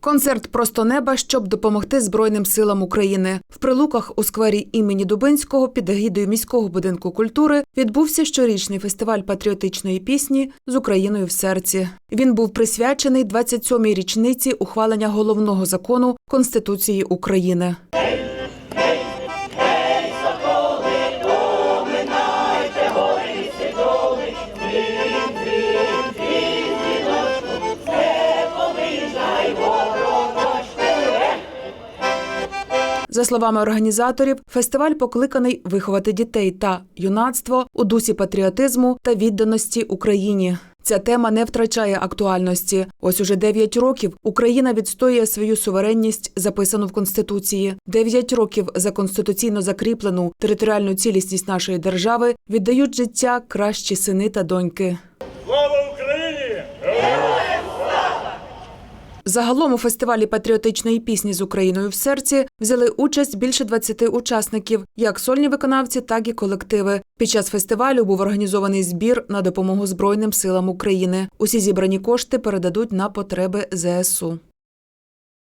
Концерт просто неба, щоб допомогти Збройним силам України. В прилуках у сквері імені Дубинського під егідою міського будинку культури відбувся щорічний фестиваль патріотичної пісні з Україною в серці. Він був присвячений 27-й річниці ухвалення головного закону Конституції України. За словами організаторів, фестиваль покликаний виховати дітей та юнацтво у дусі патріотизму та відданості Україні. Ця тема не втрачає актуальності. Ось уже 9 років Україна відстоює свою суверенність, записану в Конституції. 9 років за конституційно закріплену територіальну цілісність нашої держави віддають життя кращі сини та доньки. Слава Україні! Загалом у фестивалі патріотичної пісні з Україною в серці взяли участь більше 20 учасників, як сольні виконавці, так і колективи. Під час фестивалю був організований збір на допомогу Збройним силам України. Усі зібрані кошти передадуть на потреби ЗСУ.